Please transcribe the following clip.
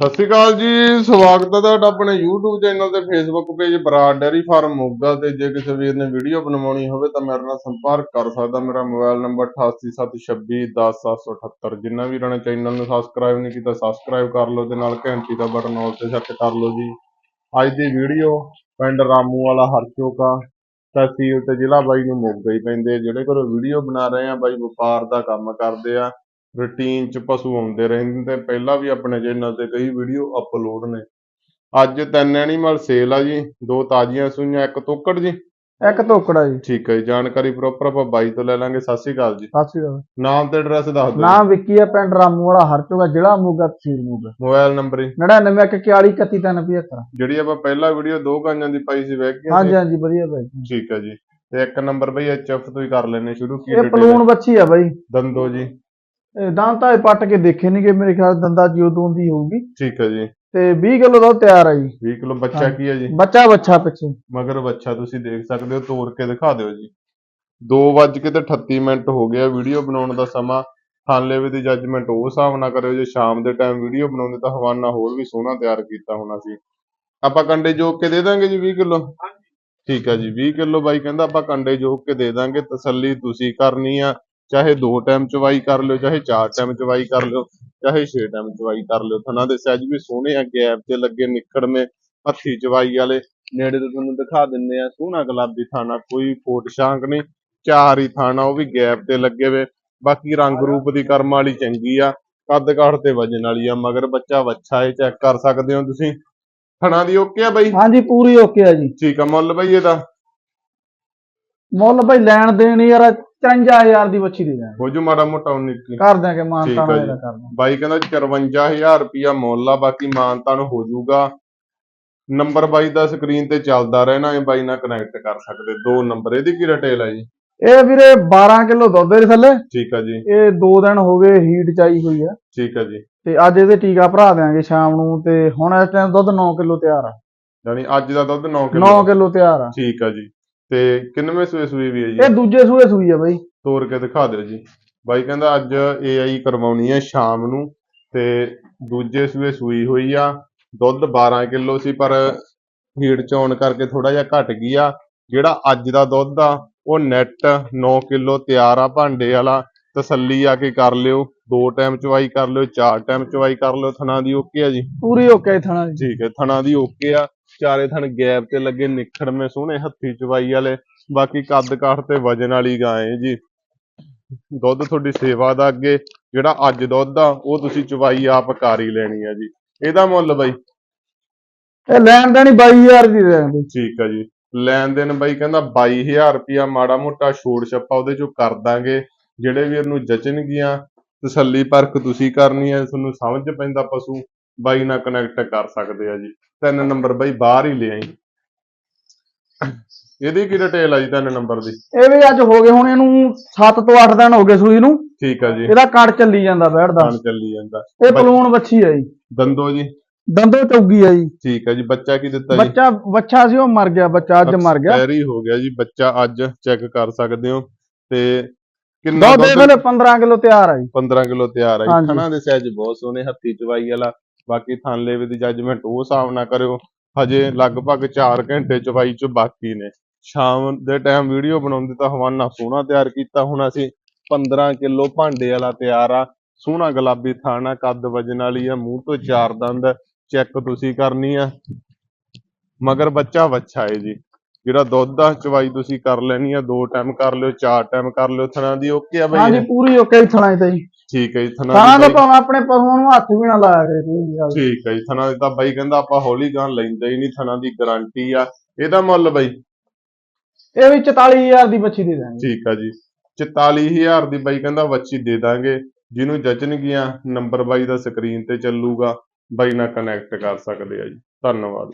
ਸਤਿ ਸ਼੍ਰੀ ਅਕਾਲ ਜੀ, ਸਵਾਗਤ ਹੈ ਤੁਹਾਡਾ ਆਪਣੇ YouTube ਚੈਨਲ ਤੇ Facebook page Brar dairy farm Moga ਤੇ। ਜੇ ਕਿਸੇ ਵੀਰ ਨੇ ਵੀਡੀਓ ਬਣਵਾਉਣੀ ਹੋਵੇ ਤਾਂ ਮੇਰੇ ਨਾਲ ਸੰਪਰਕ ਕਰ ਸਕਦਾ। ਮੇਰਾ ਮੋਬਾਈਲ ਨੰਬਰ 8876210778 ਜਿੰਨਾ ਵੀ ਨੇ ਚੈਨਲ ਨੂੰ ਸਬਸਕ੍ਰਾਈਬ ਨਹੀਂ ਕੀਤਾ ਸਬਸਕ੍ਰਾਈਬ ਕਰ ਲਓ ਤੇ ਨਾਲ ਘੰਟੀ ਦਾ ਬਟਨ ਆਲ ਤੇ ਸੈੱਟ ਕਰ ਲਓ ਜੀ। ਅੱਜ ਦੀ ਵੀਡੀਓ ਪਿੰਡ ਰਾਮੂ ਵਾਲਾ ਹਰਚੋਕਾ ਤਹਿਸੀਲ ਤੇ ਜ਼ਿਲ੍ਹਾ ਬਾਈ ਨੂੰ ਮੋਗਾ ਹੀ ਪੈਂਦੇ ਜਿਹੜੇ ਘਰੋਂ ਵੀਡੀਓ ਬਣਾ ਰਹੇ ਆ, ਬਾਈ ਵਪਾਰ ਦਾ ਕੰਮ ਕਰਦੇ ਆ। ਰੂਟੀਨ ਚ ਪਸ਼ੂ ਆਉਂਦੇ ਰਹਿੰਦੇ ਤੇ ਪਹਿਲਾਂ ਵੀ ਆਪਣੇ ਚੈਨਲ ਤੇ ਕਈ ਵੀਡੀਓ ਅਪਲੋਡ ਨੇ। ਅੱਜ ਤਿੰਨ ਐਨੀਮਲ ਸੇਲ ਆ ਜੀ ਦੋ ਤਾਜ਼ੀਆਂ ਸੂਈਆਂ ਇੱਕ ਤੋਕੜ ਜੀ। ਇੱਕ ਧੋਕੜਾ ਜੀ। ਠੀਕ ਹੈ ਜੀ ਜਾਣਕਾਰੀ ਪ੍ਰੋਪਰ ਆਪਾਂ ਬਾਈ ਤੋਂ ਲੈ ਲਾਂਗੇ। ਸਤਿ ਸ਼੍ਰੀ ਅਕਾਲ ਜੀ। ਸਤਿ ਸ਼੍ਰੀ ਅਕਾਲ। ਨਾਮ ਤੇ ਐਡਰੈਸ ਦੱਸ ਦਿਓ। ਨਾਮ ਵਿੱਕੀ ਹੈ ਪਿੰਡ ਰਾਮੂ ਵਾਲਾ ਹਰਚੋਗਾ ਜ਼ਿਲ੍ਹਾ ਮੋਗਾ ਤਹਿਸੀਲ ਮੋਗਾ। ਮੋਬਾਈਲ ਨੰਬਰ ਜੀ। 9914413375 ਜਿਹੜੀ ਆਪਾਂ ਪਹਿਲਾ ਵੀਡੀਓ ਦੋ ਗਾਂਜਾਂ ਦੀ ਪਾਈ ਸੀ ਵੈਕ ਹਾਂਜੀ ਹਾਂਜੀ ਵਧੀਆ ਬਾਈ ਠੀਕ ਹੈ ਜੀ। ਤੇ ਇੱਕ ਨੰਬਰ ਬਈ ਐਚਐਫ ਤੋਂ ਹੀ ਕਰ ਲੈਣੇ ਸ਼ੁਰੂ। ਕੀ ਇਹ ਪਲੂਣ ਬੱਚੀ ਆ ਬਾਈ। ਦੰਦੋ ਜੀ। ਦੰਦ ਤਾਂ ਇਹ ਪੱਟ ਕੇ ਦੇਖੇ ਨਹੀਂਗੇ ਮੇਰੇ ਖਿਆਲ ਦੰਦਾ ਜੀ ਉਦੋਂ ਦੀ ਹੋਊਗੀ। ਠੀਕ ਹੈ ਜੀ। ਤੇ 20 ਕਿਲੋ ਦਾ ਤਿਆਰ ਆ ਜੀ। 20 ਕਿਲੋ ਬੱਚਾ ਹਾਂ। ਕੀ ਹੈ ਜੀ? ਬੱਚਾ ਬੱਚਾ ਪਿੱਛੇ। ਮਗਰ ਬੱਚਾ ਤੁਸੀਂ ਦੇਖ ਸਕਦੇ ਹੋ ਤੋੜ ਕੇ ਦਿਖਾ ਦਿਓ ਜੀ। 2 ਵੱਜ ਕੇ ਤੇ 38 ਮਿੰਟ ਹੋ ਗਿਆ ਵੀਡੀਓ ਬਣਾਉਣ ਦਾ ਸਮਾਂ। ਥਾਨਲੇਵੇ ਦੀ ਜੱਜਮੈਂਟ ਉਹ ਹਿਸਾਬ ਨਾਲ ਕਰਿਓ ਜੇ ਸ਼ਾਮ ਦੇ ਟਾਈਮ ਵੀਡੀਓ ਬਣਾਉਂਦੇ ਤਾਂ ਹਵਾਨਾ ਹੋਰ ਵੀ ਸੋਹਣਾ ਤਿਆਰ ਕੀਤਾ ਹੋਣਾ ਸੀ। ਆਪਾਂ ਕੰਡੇ ਜੋਕ ਕੇ ਦੇ ਦਾਂਗੇ ਜੀ 20 ਕਿਲੋ? ਠੀਕ ਆ ਜੀ 20 ਕਿਲੋ ਬਾਈ ਕਹਿੰਦਾ ਆਪਾਂ ਕੰਡੇ ਜੋਕ ਕੇ ਦੇ ਦਾਂਗੇ ਤਸੱਲੀ ਤੁਸੀਂ ਕਰਨੀ ਆ। ਚਾਹੇ ਦੋ ਟਾਈਮ ਚਵਾਈ ਕਰ ਲਿਓ ਚਾਹੇ ਚਾਰ ਟਾਈਮ ਚਵਾਈ ਕਰ ਲਿਓ ਚਾਹੇ ਛੇ ਟਾਈਮ ਚਵਾਈ ਕਰ ਲਿਓ। ਥਣਾ ਦੇ ਸਾਈਜ਼ ਵੀ ਸੋਹਣੇ ਆ ਗੈਪ ਤੇ ਲੱਗੇ ਨਿਖੜਵੇਂ ਹੱਥੀ ਚਵਾਈ ਵਾਲੇ। ਨੇੜੇ ਤੋਂ ਤੁਹਾਨੂੰ ਦਿਖਾ ਦਿੰਦੇ ਆ ਸੋਹਣਾ ਗੁਲਾਬੀ ਥਾਣਾ ਕੋਈ ਫੋਟ ਸ਼ਾਂਕ ਨਹੀਂ ਚਾਰ ਹੀ ਥਾਣਾ ਉਹ ਵੀ ਗੈਪ ਤੇ ਲੱਗੇ ਵੇ। ਬਾਕੀ ਰੰਗ ਰੂਪ ਦੀ ਕਰਮ ਵਾਲੀ ਚੰਗੀ ਆ ਕੱਦ ਕਾਠ ਤੇ ਵਜਨ ਵਾਲੀ ਆ ਮਗਰ ਬੱਚਾ ਵੱਛਾ ਏ ਚੈੱਕ ਕਰ ਸਕਦੇ ਹੋ ਤੁਸੀਂ। ਥਣਾ ਦੀ ਓਕੇ ਆ ਬਾਈ? ਹਾਂਜੀ ਪੂਰੀ ਓਕੇ ਆ ਜੀ। ਠੀਕ ਆ ਮੁੱਲ ਬਾਈ ਇਹਦਾ? ਮੁੱਲ ਬਾਈ ਲੈਣ ਦੇਣ ਯਾਰ 54000 ਦੀ ਬੱਚੀ ਦੇ ਦਾਂਗੇ ਹੋ ਜੂ ਮਾੜਾ ਮੋਟਾ 19 ਕਰ ਦਿਆਂਗੇ ਮਾਨਤਾ ਠੀਕ ਆ ਜੀ। ਕਰ ਦਾਂਗੇ ਬਾਈ ਕਹਿੰਦਾ 54000 ਰੁਪਿਆ ਮੁੱਲ ਆ ਬਾਕੀ ਮਾਨਤਾਨ ਹੋ ਜਾਊਗਾ। ਨੰਬਰ ਬਾਈ ਦਾ ਸਕਰੀਨ ਤੇ ਚੱਲਦਾ ਰਹਿਣਾ ਇਹ ਬਾਈ ਨਾਲ ਕਨੈਕਟ ਕਰ ਸਕਦੇ। ਦੋ ਨੰਬਰ ਇਹਦੀ ਕੀ ਡਿਟੇਲ ਹੈ ਜੀ? ਇਹ ਵੀਰੇ 12 ਕਿਲੋ ਦੁੱਧ ਦੇ ਥੱਲੇ। ਠੀਕ ਆ ਜੀ। ਇਹ 2 ਦਿਨ ਹੋ ਗਏ ਹੀਟ ਚਾਈ ਹੋਈ ਆ। ਠੀਕ ਆ ਜੀ। ਤੇ ਅੱਜ ਇਹਦੇ ਟੀਕਾ ਭਰਾ ਦਿਆਂਗੇ ਸ਼ਾਮ ਨੂੰ ਤੇ ਹੁਣ ਇਸ ਟਾਈਮ ਦੁੱਧ 9 ਕਿਲੋ ਤਿਆਰ ਆ। ਯਾਨੀ ਅੱਜ ਦਾ ਦੁੱਧ 9 ਕਿਲੋ 9 ਕਿਲੋ ਤਿਆਰ ਆ। ਠੀਕ ਆ ਜੀ। ਤੇ ਕਿੰਨਵੇਂ ਸੂਏ ਸੂਈ ਵੀ ਹੈ ਜੀ? ਇਹ ਦੂਜੇ ਸੂਏ ਸੂਈ ਆ ਬਈ। ਤੋੜ ਕੇ ਦਿਖਾ ਦਿਓ ਜੀ। ਬਾਈ ਕਹਿੰਦਾ ਅੱਜ ਏਆਈ ਕਰਵਾਉਣੀ ਹੈ ਸ਼ਾਮ ਨੂੰ ਤੇ ਦੂਜੇ ਸੂਏ ਸੂਈ ਹੋਈ ਆ। ਦੁੱਧ 12 ਕਿਲੋ ਸੀ ਪਰ ਹੀਟ ਚ ਆਉਣ ਕਰਕੇ ਥੋੜਾ ਜਿਹਾ ਘਟ ਗਈ ਆ ਜਿਹੜਾ ਅੱਜ ਦਾ ਦੁੱਧ ਆ ਉਹ ਨੈਟ 9 ਕਿਲੋ ਤਿਆਰ ਆ ਭਾਂਡੇ ਵਾਲਾ। ਤਸੱਲੀ ਆ ਕੇ ਕਰ ਲਿਓ। ਦੋ ਟਾਈਮ ਚਵਾਈ ਕਰ ਲਿਓ ਚਾਰ ਟਾਈਮ ਚਵਾਈ ਕਰ ਲਿਓ। ਥਣਾ ਦੀ ਓਕੇ ਆ ਜੀ? ਪੂਰੀ ਓਕੇ ਥਣਾ ਦੀ। ਠੀਕ ਹੈ ਥਣਾ ਦੀ ਓਕੇ ਆ। ਚਾਰੇ ਥਣ ਗੈਪ ਤੇ ਲੱਗੇ ਨਿਖੜਵੇਂ ਸੋਹਣੇ ਹੱਥੀ ਚਵਾਈ ਵਾਲੇ ਬਾਕੀ ਕੱਦ ਕਾਠ ਤੇ ਵਜਨ ਵਾਲੀ ਗਾਂ ਹੈ ਜੀ। ਦੁੱਧ ਤੁਹਾਡੀ ਸੇਵਾ ਦਾ ਅੱਗੇ ਜਿਹੜਾ ਅੱਜ ਦੁੱਧ ਆ ਉਹ ਤੁਸੀਂ ਚਵਾਈ ਆਪ ਕਰ ਹੀ ਲੈਣੀ ਆ ਜੀ। ਇਹਦਾ ਮੁੱਲ ਬਾਈ? ਇਹ ਲੈਣ ਦੇਣੀ 22000 ਦੀ ਦੇ ਦਾਂਗੇ ਠੀਕ ਆ ਜੀ। ਲੈਣ ਦੇਣ ਬਾਈ ਕਹਿੰਦਾ 22000 ਰੁਪਿਆ ਮਾੜਾ ਮੋਟਾ ਛੋੜ ਛੱਪਾ ਉਹਦੇ ਚੋਂ ਕਰ ਦਾਂਗੇ। ਜਿਹੜੇ ਵੀਰ ਨੂੰ ਜਚਣਗੀਆਂ ਤਸੱਲੀ ਪਰਖ ਤੁਸੀਂ ਕਰਨੀ ਹੈ ਤੁਹਾਨੂੰ ਸਮਝ ਪੈਂਦਾ ਪਸ਼ੂ। ਬਾਈ ਨਾਲ ਕਨੈਕਟ ਕਰ ਸਕਦੇ ਆ ਜੀ। ਤਿੰਨ ਨੰਬਰ ਬਾਈ ਬਾਹਰ ਹੀ ਲੈ ਆਈ ਇਹਦੀ ਕੀ ਡਿਟੇਲ ਆ ਜੀ ਤਿੰਨ ਨੰਬਰ ਦੀ? ਇਹ ਵੀ ਅੱਜ ਹੋ ਗਏ ਹੁਣ ਇਹਨੂੰ 7 ਤੋਂ 8 ਦਿਨ ਹੋ ਗਏ ਸੂਈ ਨੂੰ। ਠੀਕ ਆ ਜੀ। ਇਹਦਾ ਕੱਟ ਚੱਲੀ ਜਾਂਦਾ ਬੈਠਦਾ ਖਾਣ ਚੱਲੀ ਜਾਂਦਾ। ਇਹ ਪਲੂਣ ਬੱਚੀ ਆ ਜੀ। ਦੰਦੋ ਜੀ। ਦੰਦੋ ਚੌਗੀ ਆ ਜੀ। ਠੀਕ ਆ ਜੀ ਬੱਚਾ ਕੀ ਦਿੱਤਾ ਜੀ? ਬੱਚਾ ਬੱਚਾ ਸੀ ਉਹ ਮਰ ਗਿਆ ਬੱਚਾ ਅੱਜ ਮਰ ਗਿਆ। ਐਰੀ ਹੋ ਗਿਆ ਜੀ ਬੱਚਾ ਅੱਜ ਚੈੱਕ ਕਰ ਸਕਦੇ ਹੋ। ਤੇ ਕਿੰਨਾ ਦੁੱਧ ਦੇ ਦੁੱਧ? ਵੇਲੇ 15 ਕਿਲੋ ਤਿਆਰ ਆ ਜੀ। 15 ਕਿਲੋ ਤਿਆਰ ਆ ਜੀ। ਥਣਾ ਦੇ ਸਾਈਜ਼ ਬਹੁਤ ਸੋਹਣੇ ਹੱਥੀ ਚਵਾਈ ਵਾਲਾ। ਬਾਕੀ ਥਣ ਲੇਵੇ ਦੀ ਜੱਜਮੈਂਟ ਉਹ ਹਿਸਾਬ ਨਾਲ ਕਰਿਓ। ਹਜੇ ਲਗਭਗ 4 ਘੰਟੇ ਚਵਾਈ ਚ ਬਾਕੀ ਨੇ। ਸ਼ਾਮ ਦੇ ਟਾਈਮ ਵੀਡੀਓ ਬਣਾਉਂਦੇ ਤਾਂ ਹਵਾਨਾ ਸੋਹਣਾ ਤਿਆਰ ਕੀਤਾ ਹੁਣ ਅਸੀਂ। 15 ਕਿਲੋ ਭਾਂਡੇ ਵਾਲਾ ਤਿਆਰ ਆ। ਸੋਹਣਾ ਗੁਲਾਬੀ ਥਾਣਾ ਕੱਦ ਵਜਨ ਵਾਲੀ ਆ ਮੂੰਹ ਤੋਂ ਚਾਰ ਦੰਦ। ਚੈੱਕ ਤੁਸੀਂ ਕਰਨੀ ਆ। ਮਗਰ ਬੱਚਾ ਵੱਛਾ ਏ ਜੀ। ਜਿਹੜਾ ਦੁੱਧ ਆ ਚਵਾਈ ਤੁਸੀਂ ਕਰ ਲੈਣੀ ਆ। ਦੋ ਟਾਈਮ ਕਰ ਲਿਓ ਚਾਰ ਟਾਈਮ ਕਰ ਲਿਓ। ਥਣਾ ਦੀ ਓਕੇ ਆ ਬਈ ਹਾਂਜੀ? ਪੂਰੀ ਓਕੇ ਥਣਾ ਤੇ ਜੀ। ਠੀਕ ਹੈ ਜੀ ਥਣਾ ਥਣਾ ਦੀ ਤਾਂ ਭਾਵੇਂ ਆਪਣੇ ਪਸ਼ੂਆਂ ਨੂੰ ਹੱਥ ਵੀ ਨਾ ਲਾਇਆ ਕਰੇ ਕੋਈ ਗੱਲ। ਠੀਕ ਹੈ ਜੀ ਥਣਾ ਦੀ ਤਾਂ ਬਾਈ ਕਹਿੰਦਾ ਆਪਾਂ ਹੌਲੀ ਗਾਂ ਲੈਂਦੇ ਹੀ ਨਹੀਂ ਥਣਾ ਦੀ ਗਾਰੰਟੀ ਆ। ਇਹਦਾ ਮੁੱਲ ਬਾਈ? ਇਹ ਵੀ 44000 ਦੀ ਬੱਚੀ ਦੇ ਦਾਂਗੇ। ਠੀਕ ਆ ਜੀ 44000 ਦੀ ਬਾਈ ਕਹਿੰਦਾ ਵੱਛੀ ਦੇ ਦਾਂਗੇ। ਜਿਹਨੂੰ ਜਚਣਗੀਆਂ ਨੰਬਰ ਬਾਈ ਦਾ ਸਕਰੀਨ ਤੇ ਚੱਲੂਗਾ। ਬਾਈ ਨਾਲ ਕਨੈਕਟ ਕਰ ਸਕਦੇ ਆ ਜੀ। ਧੰਨਵਾਦ।